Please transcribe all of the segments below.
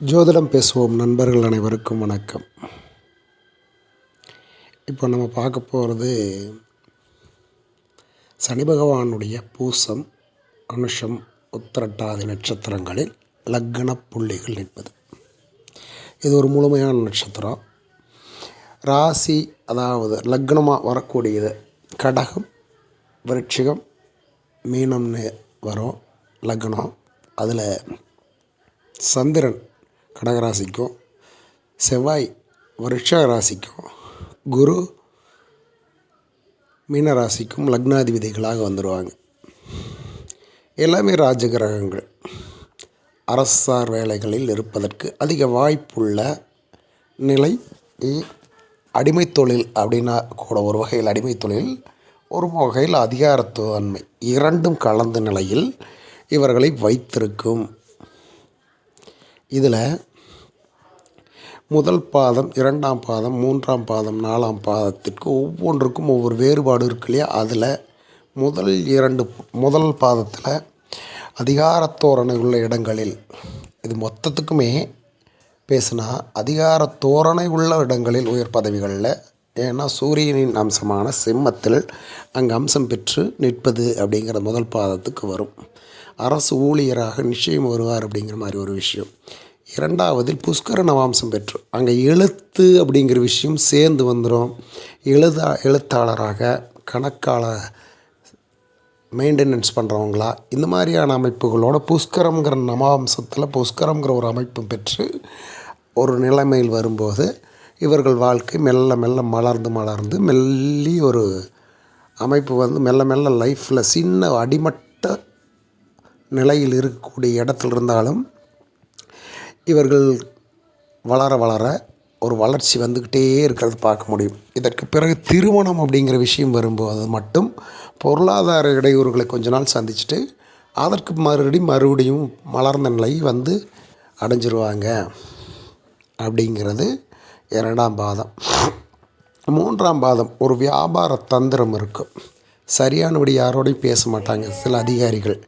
ஜோதிடம் பேசுவோம். நண்பர்கள் அனைவருக்கும் வணக்கம். இப்போ நம்ம பார்க்க போகிறது சனி பகவானுடைய பூசம் அனுஷம் உத்திரட்டாதி நட்சத்திரங்களில் லக்ன புள்ளிகள் நிற்பது. இது ஒரு முழுமையான நட்சத்திரம். ராசி அதாவது லக்னமாக வரக்கூடியது கடகம் விருட்சிகம் மீனம்னு வரும் லக்னம். அதில் சந்திரன் கடகராசிக்கும் செவ்வாய் வருஷ ராசிக்கும் குரு மீனராசிக்கும் லக்னாதிபதிகளாக வந்துடுவாங்க எல்லாமே ராஜகிரகங்கள். அரசார் வேலைகளில் இருப்பதற்கு அதிக வாய்ப்புள்ள நிலை அடிமை தொழில் அப்படின்னா கூட ஒரு வகையில் அடிமை தொழில் ஒரு வகையில் அதிகாரத்துவன்மை இரண்டும் கலந்த நிலையில் இவர்களை வைத்திருக்கும் இதில் முதல் பாதம் இரண்டாம் பாதம் மூன்றாம் பாதம் நாலாம் பாதத்திற்கு ஒவ்வொன்றுக்கும் ஒவ்வொரு வேறுபாடு இருக்கு இல்லையா? அதில் முதல் இரண்டு முதல் பாதத்தில் அதிகாரத்தோரணை உள்ள இடங்களில் இது மொத்தத்துக்குமே பேசுனா அதிகாரத்தோரணை உள்ள இடங்களில் உயர் பதவிகளில் ஏன்னா சூரியனின் அம்சமான சிம்மத்தில் அங்கே அம்சம் பெற்று நிற்பது அப்படிங்கிற முதல் பாதத்துக்கு வரும். அரசு ஊழியராக நிச்சயம் வருவார் அப்படிங்கிற மாதிரி ஒரு விஷயம். இரண்டாவதில் புஷ்கர நவாம்சம் பெற்று அங்கே எழுத்து அப்படிங்கிற விஷயம் சேர்ந்து வந்துடும் எழுதா எழுத்தாளராக கணக்கால மெயின்டெனன்ஸ் பண்ணுறவங்களா இந்த மாதிரியான அமைப்புகளோட புஷ்கரம்ங்கிற நவாம்சத்தில் புஷ்கரம்ங்கிற ஒரு அமைப்பு பெற்று ஒரு நிலைமையில் வரும்போது இவர்கள் வாழ்க்கை மெல்ல மெல்ல மலர்ந்து மலர்ந்து மெல்லி ஒரு அமைப்பு வந்து மெல்ல மெல்ல லைஃப்பில் சின்ன அடிமட்ட நிலையில் இருக்கக்கூடிய இடத்துல இருந்தாலும் இவர்கள் வளர வளர ஒரு வளர்ச்சி வந்துக்கிட்டே இருக்கிறது பார்க்க முடியும். இதற்கு பிறகு திருமணம் அப்படிங்கிற விஷயம் வரும்போது மட்டும் பொருளாதார இடையூறுகளை கொஞ்ச நாள் சந்திச்சுட்டு அதற்கு மறுபடி மறுபடியும் மலர்ந்த நிலை வந்து அடைஞ்சிருவாங்க அப்படிங்கிறது இரண்டாம் பாதம். மூன்றாம் பாதம் ஒரு வியாபார தந்திரம் இருக்கும் சரியானபடி யாரோடையும் பேச மாட்டாங்க சில அதிகாரிகள்.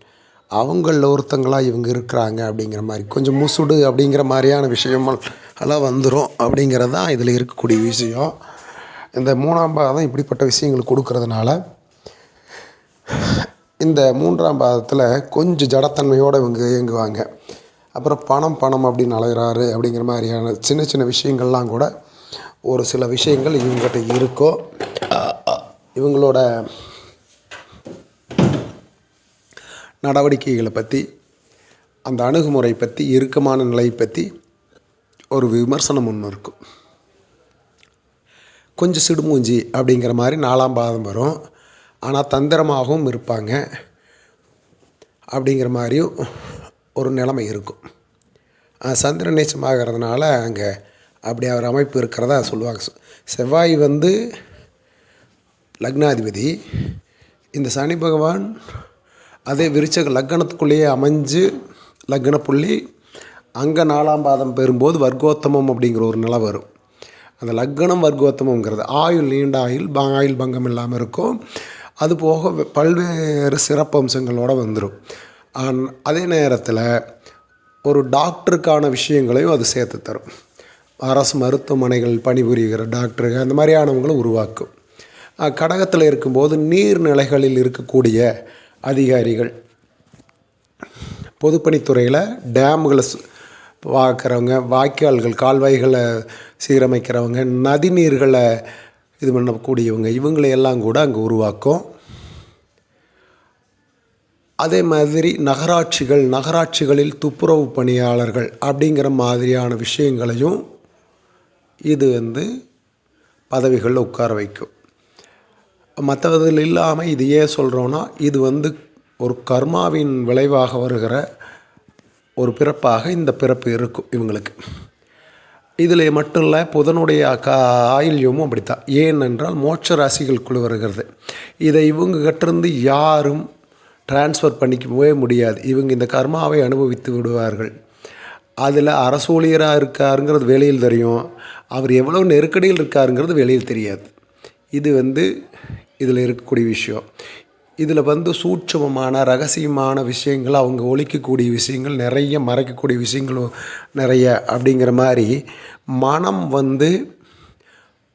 அவங்களில் ஒருத்தங்களாக இவங்க இருக்கிறாங்க அப்படிங்கிற மாதிரி கொஞ்சம் முசுடு அப்படிங்கிற மாதிரியான விஷயமெல்லாம் எல்லாம் வந்துடும் அப்படிங்கிறது தான் இதில் இருக்கக்கூடிய விஷயம். இந்த மூணாம் பாதம் இப்படிப்பட்ட விஷயங்கள் கொடுக்கறதுனால இந்த மூன்றாம் பாதத்தில் கொஞ்சம் ஜடத்தன்மையோடு இவங்க இயங்குவாங்க. அப்புறம் பணம் பணம் அப்படின்னு அலைகிறாரு அப்படிங்கிற மாதிரியான சின்ன சின்ன விஷயங்கள்லாம் கூட ஒரு சில விஷயங்கள் இவங்ககிட்ட இருக்கோ இவங்களோட நடவடிக்கைகளை பற்றி அந்த அணுகுமுறை பற்றி இறுக்கமான நிலையை பற்றி ஒரு விமர்சனம் ஒன்று இருக்கும். கொஞ்சம் சிடுமூஞ்சி அப்படிங்கிற மாதிரி நாலாம் பாதம் வரும். ஆனால் தந்திரமாகவும் இருப்பாங்க அப்படிங்கிற மாதிரியும் ஒரு நிலைமை இருக்கும். சந்திர நேச்சமாகிறதுனால அங்கே அப்படி ஒரு அமைப்பு இருக்கிறதா சொல்லுவாங்க. செவ்வாய் வந்து லக்னாதிபதி. இந்த சனி பகவான் அதே விருச்சக லக்கணத்துக்குள்ளேயே அமைஞ்சு லக்ன புள்ளி அங்கே நாலாம் பாதம் பெறும்போது வர்க்கோத்தமம் அப்படிங்கிற ஒரு நிலை வரும். அந்த லக்னம் வர்க்கோத்தமங்கிறது ஆயுள் நீண்ட ஆயுள் ஆயுள் பங்கம் இல்லாமல் இருக்கும். அது போக பல்வேறு சிறப்பம்சங்களோடு வந்துடும் அதே நேரத்தில் ஒரு டாக்டருக்கான விஷயங்களையும் அது சேர்த்து தரும். அரசு மருத்துவமனைகள் பணிபுரிகிற டாக்டருங்க அந்த மாதிரியானவங்களும் உருவாக்கும். கடகத்தில் இருக்கும்போது நீர்நிலைகளில் இருக்கக்கூடிய அதிகாரிகள். பொதுப்பணித்துறையில் டேமுகளை பார்க்குறவங்க வாய்க்கால்கள் கால்வாய்களை சீரமைக்கிறவங்க நதிநீர்களை இது பண்ணக்கூடியவங்க இவங்களையெல்லாம் கூட அங்கே உருவாக்கும். அதே மாதிரி நகராட்சிகள் நகராட்சிகளில் துப்புரவு பணியாளர்கள் அப்படிங்கிற மாதிரியான விஷயங்களையும் இது வந்து பதவிகளில் உட்கார வைக்கும். மற்றதில் இல்லாமல் இது ஏன் சொல்கிறோன்னா இது வந்து ஒரு கர்மாவின் விளைவாக வருகிற ஒரு பிறப்பாக இந்த பிறப்பு இருக்கும் இவங்களுக்கு. இதில் மட்டும் இல்லை புதனுடைய கா ஆயுள்யமும் அப்படித்தான். ஏனென்றால் மோட்ச ராசிகளுக்குள் வருகிறது. இதை இவங்க கிட்டேருந்து யாரும் டிரான்ஸ்ஃபர் பண்ணிக்கவே முடியாது. இவங்க இந்த கர்மாவை அனுபவித்து விடுவார்கள். அதில் அரசூழியராக இருக்காருங்கிறது வெளியில் தெரியும். அவர் எவ்வளோ நெருக்கடியில் இருக்காருங்கிறது வெளியில் தெரியாது. இது வந்து இதில் இருக்கக்கூடிய விஷயம். இதில் வந்து சூட்சமமான ரகசியமான விஷயங்கள் அவங்க ஒழிக்கக்கூடிய விஷயங்கள் நிறைய மறைக்கக்கூடிய விஷயங்களும் நிறைய அப்படிங்கிற மாதிரி மனம் வந்து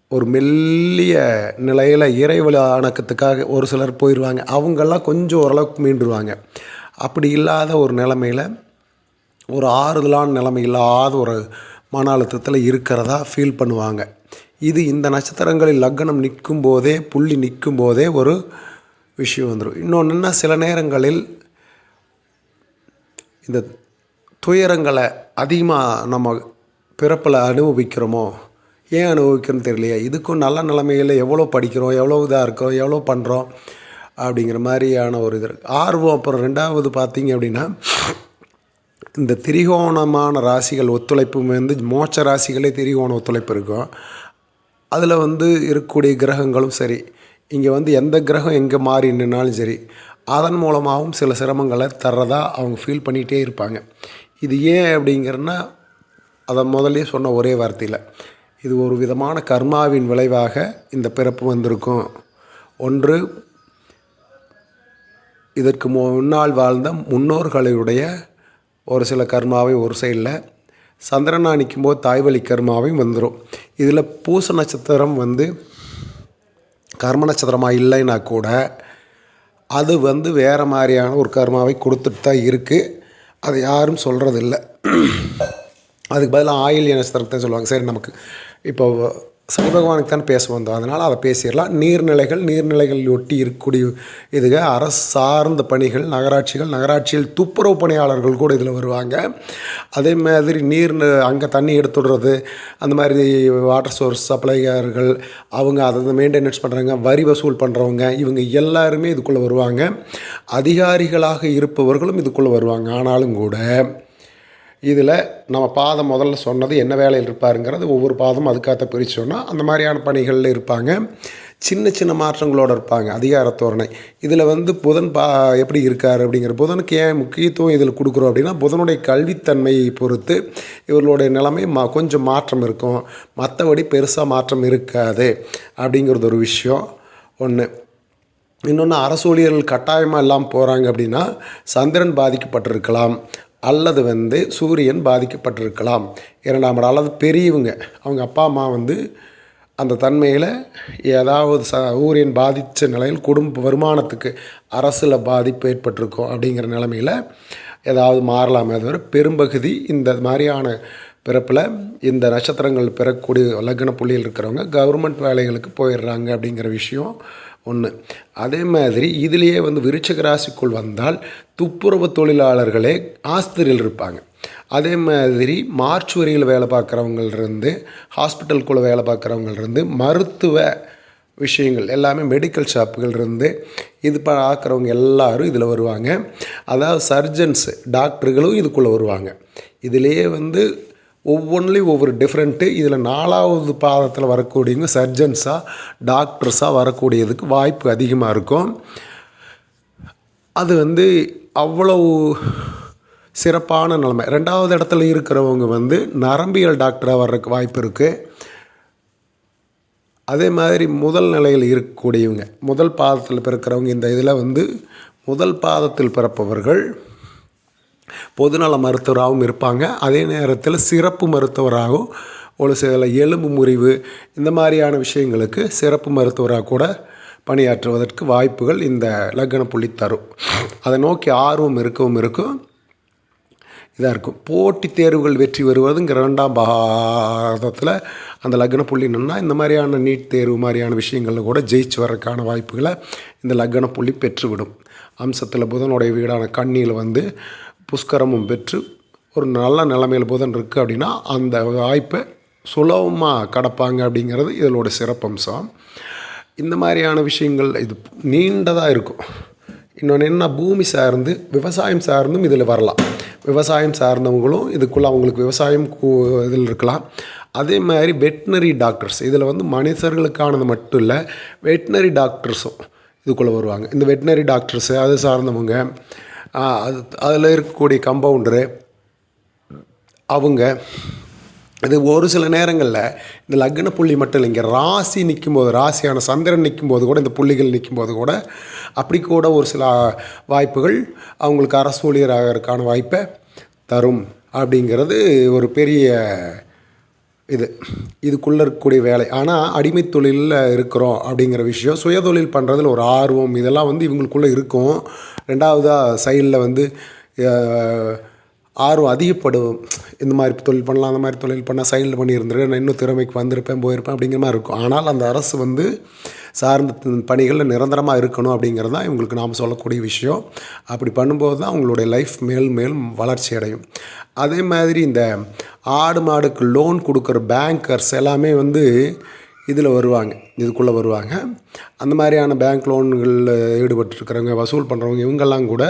ஒரு மெல்லிய நிலையில் இறைவழி ஆணக்கத்துக்காக ஒரு சிலர் போயிடுவாங்க அவங்கெல்லாம் கொஞ்சம் ஓரளவுக்கு மீண்டுருவாங்க. அப்படி இல்லாத ஒரு நிலமையில் ஒரு ஆறுதலான நிலைமை இல்லாத ஒரு மன அழுத்தத்தில் இருக்கிறதா ஃபீல் பண்ணுவாங்க. இது இந்த நட்சத்திரங்களில் லக்னம் நிற்கும் போதே புள்ளி நிற்கும் போதே ஒரு விஷயம் வந்துடும் இன்னொன்றுன்னா சில நேரங்களில் இந்த துயரங்களை அதிகமாக நம்ம பிறப்பில் அனுபவிக்கிறோமோ ஏன் அனுபவிக்கிறோம்னு தெரியலையே. இதுக்கும் நல்ல நிலைமையில் எவ்வளோ படிக்கிறோம் எவ்வளோ இதாக இருக்கோம் எவ்வளோ பண்ணுறோம் அப்படிங்கிற மாதிரியான ஒரு இது ஆர்வம் அப்புறம் ரெண்டாவது பார்த்திங்க அப்படின்னா இந்த திரிகோணமான ராசிகள் ஒத்துழைப்பு வந்து மோட்ச ராசிகளே திரிகோண ஒத்துழைப்பு இருக்கும். அதில் வந்து இருக்கக்கூடிய கிரகங்களும் சரி இங்கே வந்து எந்த கிரகம் எங்கே மாறி நின்னாலும் சரி அதன் மூலமாகவும் சில சிரமங்களை தர்றதா அவங்க ஃபீல் பண்ணிகிட்டே இருப்பாங்க. இது ஏன் அப்படிங்கிறன்னா அதை முதல்ல சொன்ன ஒரே வார்த்தையில் இது ஒரு விதமான கர்மாவின் விளைவாக இந்த பிறப்பு வந்திருக்கும். ஒன்று இதற்கு முன்னால் வாழ்ந்த முன்னோர்களுடைய ஒரு சில கர்மாவை ஒரு சைடில் சந்திரனா நிற்கும்போது தாய்வழி கர்மாவையும் வந்துடும் இதில் பூச நட்சத்திரம் வந்து கர்ம நட்சத்திரமாக இல்லைன்னா கூட அது வந்து வேறு மாதிரியான ஒரு கர்மாவை கொடுத்துட்டு தான் இருக்குது அது யாரும் சொல்கிறதில்ல அதுக்கு பதிலாக ஆயில் நட்சத்திரத்தை சொல்லுவாங்க. சரி நமக்கு இப்போ சனி பகவானுக்கு பேச வந்தோம். அதனால் அதை பேசிடலாம். நீர்நிலைகள் நீர்நிலைகள் ஒட்டி இருக்கக்கூடிய இதுக அரசு சார்ந்த பணிகள் நகராட்சிகள் நகராட்சியில் துப்புரவு பணியாளர்கள் கூட இதில் வருவாங்க. அதே மாதிரி நீர் அங்கே தண்ணி எடுத்துடுறது அந்த மாதிரி வாட்டர் சோர்ஸ் சப்ளையர்கள் அவங்க அதை மெயின்டெனன்ஸ் பண்ணுறாங்க வரி வசூல் பண்ணுறவங்க இவங்க எல்லாருமே இதுக்குள்ளே வருவாங்க. அதிகாரிகளாக இருப்பவர்களும் இதுக்குள்ளே வருவாங்க. ஆனாலும் கூட இதில் நம்ம பாதம் முதல்ல சொன்னது என்ன வேலையில் இருப்பாருங்கிறது ஒவ்வொரு பாதம் அதுக்காக பிரித்தோன்னா அந்த மாதிரியான பணிகளில் இருப்பாங்க. சின்ன சின்ன மாற்றங்களோடு இருப்பாங்க. அதிகார தோரணை. இதில் வந்து புதன் பா எப்படி இருக்கார் அப்படிங்கிற புதனுக்கு ஏன் முக்கியத்துவம் இதில் கொடுக்குறோம் அப்படின்னா புதனுடைய கல்வித்தன்மையை பொறுத்து இவர்களுடைய நிலைமை மா கொஞ்சம் மாற்றம் இருக்கும். மற்றபடி பெருசாக மாற்றம் இருக்காது அப்படிங்கிறது ஒரு விஷயம். ஒன்று இன்னொன்று அரசு ஊழியர்கள் கட்டாயமாக இல்லாமல் போகிறாங்க அப்படின்னா சந்திரன் பாதிக்கப்பட்டிருக்கலாம். அல்லது வந்து சூரியன் பாதிக்கப்பட்டிருக்கலாம். இரண்டாம் இடம் அல்லது பெரியவங்க. அவங்க அப்பா அம்மா வந்து அந்த தன்மையில் ஏதாவது ச சூரியன் பாதித்த நிலையில் குடும்ப வருமானத்துக்கு அரசில் பாதிப்பு ஏற்பட்டிருக்கும் அப்படிங்கிற நிலமையில் ஏதாவது மாறலாமே தவிர பெரும்பகுதி இந்த மாதிரியான பிறப்பில் இந்த நட்சத்திரங்கள் பிறக்கக்கூடிய லக்ன புள்ளியில் இருக்கிறவங்க கவர்மெண்ட் வேலைகளுக்கு போயிடுறாங்க அப்படிங்கிற விஷயம் ஒன்று அதே மாதிரி இதுலேயே வந்து விருச்சக ராசிக்குள் வந்தால் துப்புரவு தொழிலாளர்களே ஆஸ்திரியில் இருப்பாங்க. அதே மாதிரி மார்ச் வரியில் வேலை பார்க்குறவங்கள்ருந்து ஹாஸ்பிட்டலுக்குள்ளே வேலை பார்க்குறவங்கள்ருந்து மருத்துவ விஷயங்கள் எல்லாமே மெடிக்கல் ஷாப்புகள் இருந்து இது பார்க்குறவங்க எல்லாரும் இதில் வருவாங்க. அதாவது சர்ஜன்ஸு டாக்டர்களும் இதுக்குள்ளே வருவாங்க. இதிலேயே வந்து ஒவ்வொன்றிலையும் ஒவ்வொரு டிஃப்ரெண்ட்டு இதில் நாலாவது பாதத்தில் வரக்கூடியவங்க சர்ஜன்ஸாக டாக்டர்ஸாக வரக்கூடியதுக்கு வாய்ப்பு அதிகமாக இருக்கும். அது வந்து அவ்வளவு சிறப்பான நிலைமை. ரெண்டாவது இடத்துல இருக்கிறவங்க வந்து நரம்பியல் டாக்டராக வர்றதுக்கு வாய்ப்பு இருக்குது அதே மாதிரி முதல் நிலையில் இருக்கக்கூடியவங்க முதல் பாதத்தில் பிறக்கிறவங்க இந்த இதில் வந்து முதல் பாதத்தில் பிறப்பவர்கள் பொதுநல மருத்துவராகவும் இருப்பாங்க. அதே நேரத்தில் சிறப்பு மருத்துவராகவும் ஒரு சில எலும்பு முறிவு இந்த மாதிரியான விஷயங்களுக்கு சிறப்பு மருத்துவராக கூட பணியாற்றுவதற்கு வாய்ப்புகள் இந்த லக்ன புள்ளி தரும். அதை நோக்கி ஆர்வம் இருக்கவும் இருக்கும். இதாக இருக்கும். போட்டித் தேர்வுகள் வெற்றி வருவதுங்கிற ரெண்டாம் பாதத்தில் அந்த லக்ன புள்ளி நின்னா இந்த மாதிரியான நீட் தேர்வு மாதிரியான விஷயங்களில் கூட ஜெயிச்சு வர்றதுக்கான வாய்ப்புகளை இந்த லக்ன புள்ளி பெற்றுவிடும். அம்சத்தில் புதனுடைய வீடான கண்ணியில் வந்து புஷ்கரமும் பெற்று ஒரு நல்ல நிலைமையில் புதன் இருக்குது அப்படின்னா அந்த வாய்ப்பை சுலபமாக கடப்பாங்க அப்படிங்கிறது இதனோட சிறப்பம்சம். இந்த மாதிரியான விஷயங்கள் இது நீண்டதாக இருக்கும். இன்னொன்று என்ன? பூமி சார்ந்து விவசாயம் சார்ந்தும் இதில் வரலாம். விவசாயம் சார்ந்தவங்களும் இதுக்குள்ளே அவங்களுக்கு விவசாயம் கூ- இதில் இருக்கலாம். அதே மாதிரி வெட்னரி டாக்டர்ஸ் இதில் வந்து மனிதர்களுக்கானது மட்டும் இல்லை வெட்னரி டாக்டர்ஸும் இதுக்குள்ளே வருவாங்க. இந்த வெட்னரி டாக்டர்ஸு அது சார்ந்தவங்க அது அதில் இருக்கக்கூடிய கம்பவுண்டரு அவங்க இது ஒரு சில நேரங்களில் இந்த லக்ன புள்ளி மட்டும் இல்லைங்க ராசி நிற்கும் போது ராசியான சந்திரன் நிற்கும் போது கூட இந்த புள்ளிகள் நிற்கும் போது கூட அப்படி கூட ஒரு சில வாய்ப்புகள் அவங்களுக்கு அரசு ஊழியராகிறதுக்கான வாய்ப்பை தரும். அப்படிங்கிறது ஒரு பெரிய இது இதுக்குள்ளே இருக்கக்கூடிய வேலை. ஆனால் அடிமை தொழிலில் இருக்கிறோம் அப்படிங்கிற விஷயம் சுயதொழில் பண்ணுறதுல ஒரு ஆர்வம் இதெல்லாம் வந்து இவங்களுக்குள்ளே இருக்கும். ரெண்டாவதாக சைடில் வந்து ஆர்வம் அதிகப்படும். இந்த மாதிரி தொழில் பண்ணலாம் அந்த மாதிரி தொழில் பண்ணால் சைடில் பண்ணியிருந்துருக்கேன் நான் இன்னும் திறமைக்கு வந்திருப்பேன் போயிருப்பேன் அப்படிங்கிற மாதிரி இருக்கும். ஆனால் அந்த அரசு வந்து சார்ந்த பணிகளில் நிரந்தரமாக இருக்கணும் அப்படிங்கிறது தான் இவங்களுக்கு நாம் சொல்லக்கூடிய விஷயம். அப்படி பண்ணும்போது தான் அவங்களுடைய லைஃப் மேல் மேலும் வளர்ச்சி அடையும். அதே மாதிரி இந்த ஆடு மாடுக்கு லோன் கொடுக்குற பேங்கர்ஸ் எல்லாமே வந்து இதில் வருவாங்க. இதுக்குள்ளே வருவாங்க. அந்த மாதிரியான பேங்க் லோன்களில் ஈடுபட்டுருக்கிறவங்க வசூல் பண்ணுறவங்க இவங்கெல்லாம் கூட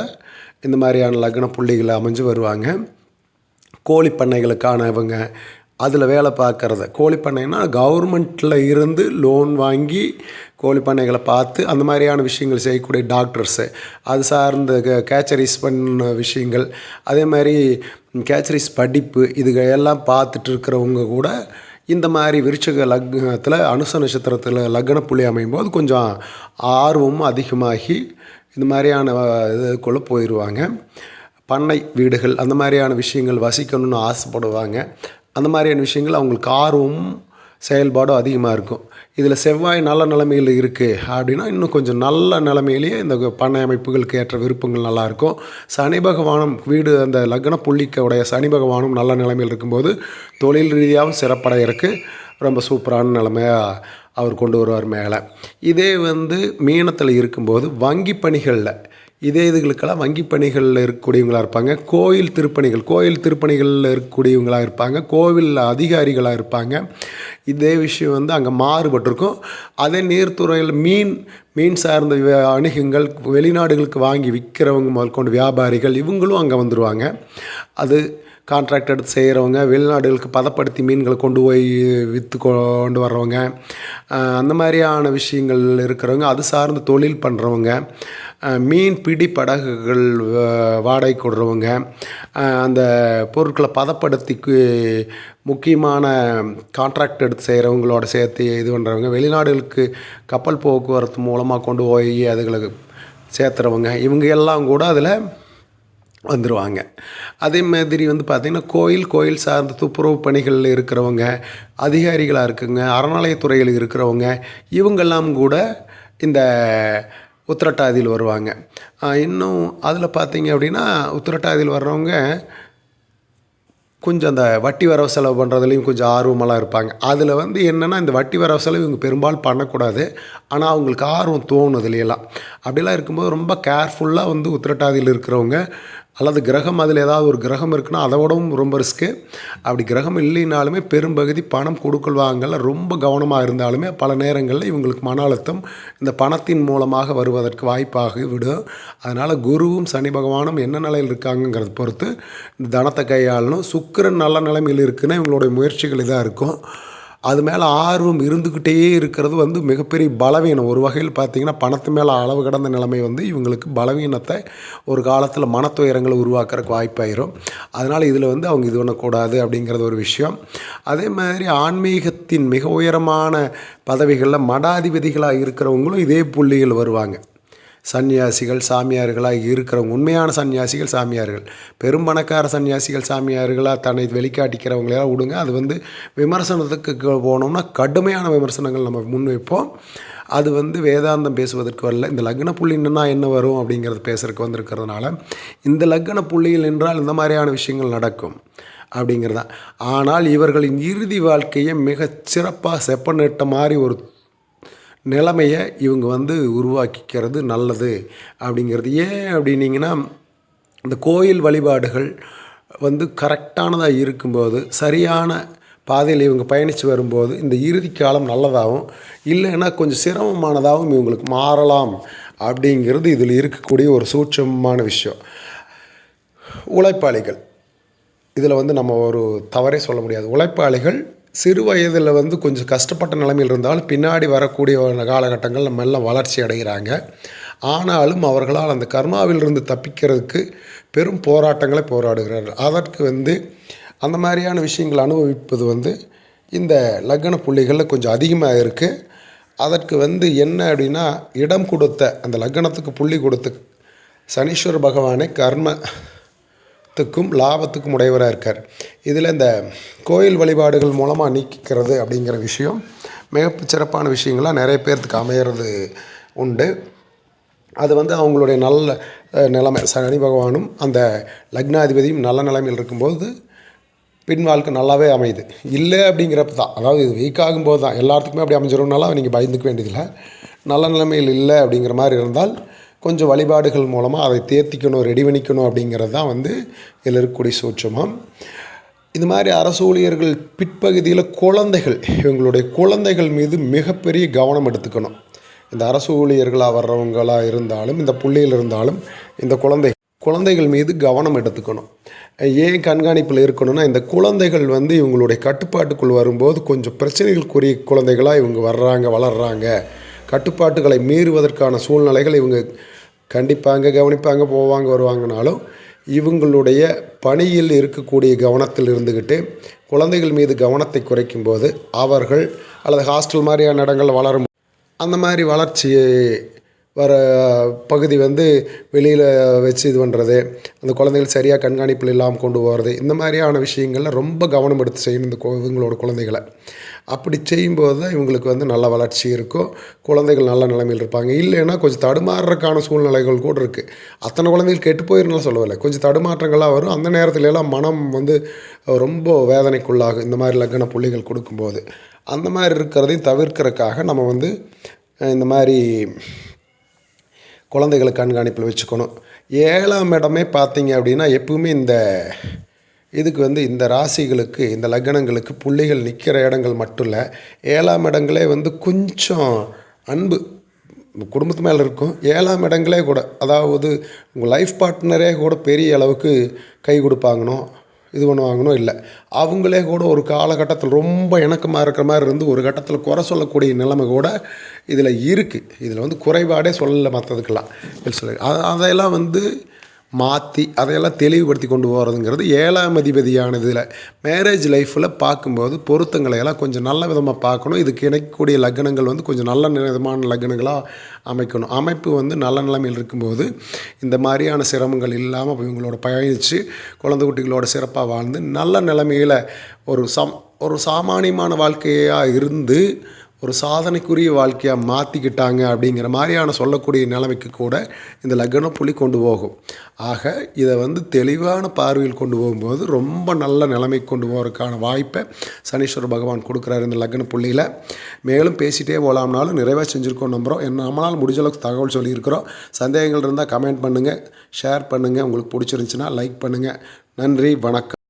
இந்த மாதிரியான லக்ன புள்ளிகளை அமைஞ்சு வருவாங்க. கோழி பண்ணைகளுக்கான இவங்க அதில் வேலை பார்க்குறத. கோழி பண்ணைன்னா கவர்மெண்ட்டில் இருந்து லோன் வாங்கி கோழி பண்ணைகளை பார்த்து அந்த மாதிரியான விஷயங்கள் செய்யக்கூடிய டாக்டர்ஸு அது சார்ந்த கேச்சரிஸ் பண்ண விஷயங்கள். அதே மாதிரி கேச்சரிஸ் படிப்பு இதுக எல்லாம் பார்த்துட்டு இருக்கிறவங்க கூட இந்த மாதிரி விருச்சக லக்னத்தில் அனுச நட்சத்திரத்தில் லக்ன புள்ளி அமையும் போது கொஞ்சம் ஆர்வமும் அதிகமாகி இந்த மாதிரியான இதுக்குள்ளே போயிடுவாங்க பண்ணை வீடுகள் அந்த மாதிரியான விஷயங்கள் வசிக்கணும்னு ஆசைப்படுவாங்க. அந்த மாதிரியான விஷயங்கள் அவங்களுக்கு ஆர்வமும் செயல்பாடும் அதிகமாக இருக்கும். இதில் செவ்வாய் நல்ல நிலைமையில் இருக்குது அப்படின்னா இன்னும் கொஞ்சம் நல்ல நிலைமையிலேயே இந்த பண்ண அமைப்புகளுக்கு ஏற்ற விருப்பங்கள் நல்லாயிருக்கும் சனி பகவானும் வீடு அந்த லக்ன புள்ளிக்க உடைய சனி பகவானும் நல்ல நிலைமையில் இருக்கும்போது தொழில் ரீதியாகவும் சிறப்படைகிறதுக்கு ரொம்ப சூப்பரான நிலைமையாக அவர் கொண்டு வருவார் மேலே. இதே வந்து மீனத்தில் இருக்கும்போது வங்கி பணிகளில் இதே இதுகளுக்கெல்லாம் வங்கி பணிகளில் இருக்கக்கூடியவங்களாக இருப்பாங்க. கோயில் திருப்பணிகள் கோயில் திருப்பணிகளில் இருக்கக்கூடியவங்களாக இருப்பாங்க. கோவில் அதிகாரிகளாக இருப்பாங்க. இதே விஷயம் வந்து அங்கே மாறுபட்டிருக்கும். அதே நீர்த்துறையில் மீன் மீன் சார்ந்த வி- அணுகுங்கள் வெளிநாடுகளுக்கு வாங்கி விற்கிறவங்க முதற்கொண்டு வியாபாரிகள் இவங்களும் அங்கே வந்துடுவாங்க அது கான்ட்ராக்ட் எடுத்து செய்கிறவங்க வெளிநாடுகளுக்கு பதப்படுத்தி மீன்களை கொண்டு போய் விற்று கொண்டு வர்றவங்க அந்த மாதிரியான விஷயங்கள் இருக்கிறவங்க அது சார்ந்த தொழில் பண்ணுறவங்க மீன் பிடி படகுகள் வாடகை கொடுறவங்க அந்த பொருட்களை பதப்படுத்திக்கு முக்கியமான கான்ட்ராக்ட் எடுத்து செய்கிறவங்களோட சேர்த்து இது பண்ணுறவங்க வெளிநாடுகளுக்கு கப்பல் போக்குவரத்து மூலமாக கொண்டு போய் அதுகளுக்கு சேர்த்துறவங்க இவங்க எல்லாம் கூட அதில் வந்துடுவாங்க அதே மாதிரி வந்து பார்த்திங்கன்னா கோயில் கோயில் சார்ந்த துப்புரவு பணிகளில் இருக்கிறவங்க அதிகாரிகளாக இருக்குங்க அறநிலையத்துறையில் இருக்கிறவங்க இவங்கெல்லாம் கூட இந்த உத்திரட்டாதியில் வருவாங்க. இன்னும் அதில் பார்த்தீங்க அப்படின்னா உத்திரட்டாதியில் வர்றவங்க கொஞ்சம் அந்த வட்டி வரவு செலவு பண்ணுறதுலையும் கொஞ்சம் ஆர்வமெல்லாம் இருப்பாங்க. அதில் வந்து என்னென்னா இந்த வட்டி வரவு செலவு இவங்க பெரும்பாலும் பண்ணக்கூடாது. ஆனால் அவங்களுக்கு ஆர்வம் தோணும் இதுலையெல்லாம் அப்படிலாம் இருக்கும்போது ரொம்ப கேர்ஃபுல்லாக வந்து உத்திரட்டாதியில் இருக்கிறவங்க அல்லது கிரகம் அதில் ஏதாவது ஒரு கிரகம் இருக்குன்னா அதோடவும் ரொம்ப ரிஸ்க்கு அப்படி கிரகம் இல்லைனாலுமே பெரும்பகுதி பணம் கொடுக்கல் வாங்கல ரொம்ப கவனமாக இருந்தாலுமே பல நேரங்களில் இவங்களுக்கு மன அழுத்தம் இந்த பணத்தின் மூலமாக வருவதற்கு வாய்ப்பாக விடும். அதனால் குருவும் சனி பகவானும் என்ன நிலையில் இருக்காங்கங்கிறத பொறுத்து இந்த தனத்தை கையாளணும். சுக்கிரன் நல்ல நிலைமையில் இருக்குன்னா இவங்களுடைய முயற்சிகள் இதாக இருக்கும். அது மேலே ஆர்வம் இருந்துக்கிட்டே இருக்கிறது வந்து மிகப்பெரிய பலவீனம். ஒரு வகையில் பார்த்திங்கன்னா பணத்து மேலே அளவு கடந்த நிலைமை வந்து இவங்களுக்கு பலவீனத்தை ஒரு காலத்தில் மனத்துயரங்களை உருவாக்குறதுக்கு வாய்ப்பாயிரும். அதனால் இதில் வந்து அவங்க இது பண்ணக்கூடாது அப்படிங்கிறது ஒரு விஷயம். அதே மாதிரி ஆன்மீகத்தின் மிக உயரமான பதவிகளில் மடாதிபதிகளாக இருக்கிறவங்களும் இதே புள்ளிகள் வருவாங்க. சன்னியாசிகள் சாமியார்களாக இருக்கிறவங்க உண்மையான சன்னியாசிகள் சாமியார்கள். பெரும் பணக்கார சன்னியாசிகள் சாமியார்களாக தன்னை வெளிக்காட்டிக்கிறவங்களெல்லாம் விடுங்க. அது வந்து விமர்சனத்துக்கு போனோம்னா கடுமையான விமர்சனங்கள் நம்ம முன்வைப்போம் அது வந்து வேதாந்தம் பேசுவதற்கு வரல. இந்த லக்ன புள்ளி நின்னா என்ன வரும் அப்படிங்கிறது பேசுறதுக்கு வந்திருக்கிறதுனால இந்த லக்ன புள்ளியில் நின்றால் இந்த மாதிரியான விஷயங்கள் நடக்கும் அப்படிங்கிறதான் ஆனால் இவர்களின் இறுதி வாழ்க்கையை மிகச் சிறப்பாக செப்பனிட்ட மாதிரி ஒரு நிலைமையை இவங்க வந்து உருவாக்கிக்கிறது நல்லது அப்படிங்கிறது. ஏன் அப்படின்னீங்கன்னா இந்த கோயில் வழிபாடுகள் வந்து கரெக்டானதாக இருக்கும்போது சரியான பாதையில் இவங்க பயணித்து வரும்போது இந்த இறுதி காலம் நல்லதாகவும் இல்லைன்னா கொஞ்சம் சிரமமானதாகவும் இவங்களுக்கு மாறலாம் அப்படிங்கிறது இதில் இருக்கக்கூடிய ஒரு சூட்சமமான விஷயம். உழைப்பாளிகள். இதில் வந்து நம்ம ஒரு தவறே சொல்ல முடியாது. உழைப்பாளிகள் சிறு வயதில் வந்து கொஞ்சம் கஷ்டப்பட்ட நிலைமையில் இருந்தாலும் பின்னாடி வரக்கூடிய காலகட்டங்கள் நம்ம எல்லாம் வளர்ச்சி அடைகிறாங்க. ஆனாலும் அவர்களால் அந்த கர்மாவிலிருந்து தப்பிக்கிறதுக்கு பெரும் போராட்டங்களை போராடுகிறார்கள். அதற்கு வந்து அந்த மாதிரியான விஷயங்கள் அனுபவிப்பது வந்து இந்த லக்ன புள்ளிகளில் கொஞ்சம் அதிகமாக இருக்குது அதற்கு வந்து என்ன அப்படின்னா இடம் கொடுத்த அந்த லக்னத்துக்கு புள்ளி கொடுத்த சனீஸ்வர பகவானை கர்ம கர்மத்துக்கும் லாபத்துக்கும் உடையவராக இருக்கார். இதில் இந்த கோயில் வழிபாடுகள் மூலமாக நீக்கிக்கிறது அப்படிங்கிற விஷயம் மிக சிறப்பான விஷயங்களாக நிறைய பேர்த்துக்கு அமையிறது உண்டு. அது வந்து அவங்களுடைய நல்ல நிலைமை. சனி பகவானும் அந்த லக்னாதிபதியும் நல்ல நிலைமையில் இருக்கும்போது பின் வாழ்க்கை நல்லாவே அமையுது. இல்லை அப்படிங்கிறப்ப தான். அதாவது இது வீக் ஆகும்போது தான். எல்லாத்துக்குமே அப்படி அமைஞ்சிரும்னாலும் நீங்கள் பயந்துக்க வேண்டியதில்லை. நல்ல நிலைமையில் இல்லை அப்படிங்கிற மாதிரி இருந்தால் கொஞ்சம் வழிபாடுகள் மூலமாக அதை தேர்த்திக்கணும் ரெடி பண்ணிக்கணும் அப்படிங்கிறது தான் வந்து இதில் இருக்கக்கூடிய சூட்சமம். இது மாதிரி அரசு ஊழியர்கள் பிற்பகுதியில் குழந்தைகள் இவங்களுடைய குழந்தைகள் மீது மிகப்பெரிய கவனம் எடுத்துக்கணும். இந்த அரசு ஊழியர்களாக வர்றவங்களாக இருந்தாலும் இந்த புள்ளியில் இருந்தாலும் இந்த குழந்தை குழந்தைகள் மீது கவனம் எடுத்துக்கணும். ஏன் கண்காணிப்பில் இருக்கணும்னா இந்த குழந்தைகள் வந்து இவங்களுடைய கட்டுப்பாட்டுக்குள் வரும்போது கொஞ்சம் பிரச்சனைகளுக்குரிய குழந்தைகளாக இவங்க வர்றாங்க வளர்கிறாங்க கட்டுப்பாட்டுகளை மீறுவதற்கான சூழ்நிலைகள் இவங்க கண்டிப்பாங்க கவனிப்பாங்க போவாங்க வருவாங்கனாலும் இவங்களுடைய பணியில் இருக்கக்கூடிய கவனத்தில் இருந்துக்கிட்டு குழந்தைகள் மீது கவனத்தை குறைக்கும்போது அவர்கள் அல்லது ஹாஸ்டல் மாதிரியான இடங்கள் வளரும் அந்த மாதிரி வளர்ச்சி வர பகுதி வந்து வெளியில் வச்சு இது பண்ணுறது அந்த குழந்தைகள் சரியாக கண்காணிப்பில் இல்லாமல் கொண்டு போகிறது இந்த மாதிரியான விஷயங்களில் ரொம்ப கவனம் எடுத்து செய்யணும் இந்த இவங்களோட குழந்தைகளை. அப்படி செய்யும்போது தான் இவங்களுக்கு வந்து நல்ல வளர்ச்சி இருக்கும். குழந்தைகள் நல்ல நிலைமையில் இருப்பாங்க. இல்லைன்னா கொஞ்சம் தடுமாறுறதுக்கான சூழ்நிலைகள் கூட இருக்குது அத்தனை குழந்தைகள் கெட்டு போயிருந்தாலும் சொல்லவில்லை. கொஞ்சம் தடுமாற்றங்களாக வரும். அந்த நேரத்துல எல்லாம் மனம் வந்து ரொம்ப வேதனைக்குள்ளாகும். இந்த மாதிரி லக்ன புள்ளிகள் கொடுக்கும்போது. அந்த மாதிரி இருக்கிறதையும் தவிர்க்கிறதுக்காக நம்ம வந்து இந்த மாதிரி குழந்தைகளை கண்காணிப்பில் வச்சுக்கணும். ஏழாம் இடமே பார்த்தீங்க அப்படின்னா எப்பவுமே இந்த இதுக்கு வந்து இந்த ராசிகளுக்கு இந்த லக்னங்களுக்கு புள்ளிகள் நிற்கிற இடங்கள் மட்டும் இல்லை ஏழாம் இடங்களே வந்து கொஞ்சம் அன்பு. குடும்பத்து மேலே இருக்கும். ஏழாம் இடங்களே கூட அதாவது உங்கள் லைஃப் பார்ட்னரே கூட பெரிய அளவுக்கு கை கொடுப்பாங்கனோ இது பண்ணுவாங்கனோ இல்லை. அவங்களே கூட ஒரு காலகட்டத்தில் ரொம்ப இணக்கமாக இருக்கிற மாதிரி இருந்து ஒரு கட்டத்தில் குறை சொல்லக்கூடிய நிலைமை கூட இதில் இருக்குது இதில் வந்து குறைபாடே சொல்லலை மற்றதுக்கெல்லாம் இல்லை சொல்லி அதையெல்லாம் வந்து மாற்றி அதையெல்லாம் தெளிவுபடுத்தி கொண்டு போகிறதுங்கிறது ஏழாம் அதிபதியான இதில் மேரேஜ் லைஃப்பில் பார்க்கும்போது பொருத்தங்களை எல்லாம் கொஞ்சம் நல்ல விதமாக பார்க்கணும். இதுக்கு இணைக்கக்கூடிய லக்னங்கள் வந்து கொஞ்சம் நல்ல விதமான லக்னங்களாக அமைக்கணும். அமைப்பு வந்து நல்ல நிலைமையில் இருக்கும்போது இந்த மாதிரியான சிரமங்கள் இல்லாமல் இவங்களோட பயணித்து குழந்தை குட்டிகளோட சிறப்பாக வாழ்ந்து நல்ல நிலைமையில் ஒரு சம் ஒரு சாமானியமான வாழ்க்கையாக இருந்து ஒரு சாதனைக்குரிய வாழ்க்கையாக மாற்றிக்கிட்டாங்க அப்படிங்கிற மாதிரியான சொல்லக்கூடிய நிலைமைக்கு கூட இந்த லக்ன புள்ளி கொண்டு போகும். ஆக இதை வந்து தெளிவான பார்வையில் கொண்டு போகும்போது ரொம்ப நல்ல நிலைமைக்கு கொண்டு போகிறதுக்கான வாய்ப்பை சனீஸ்வர பகவான் கொடுக்குறாரு இந்த லக்ன புள்ளியில். மேலும் பேசிகிட்டே போகலாம்னாலும் நிறைவாக செஞ்சுருக்கோம் நம்புகிறோம் என்ன நம்மளால் முடிஞ்ச அளவுக்கு தகவல் சொல்லியிருக்கிறோம். சந்தேகங்கள் இருந்தால் கமெண்ட் பண்ணுங்கள் ஷேர் பண்ணுங்கள் உங்களுக்கு பிடிச்சிருந்துச்சின்னா லைக் பண்ணுங்கள் நன்றி வணக்கம்.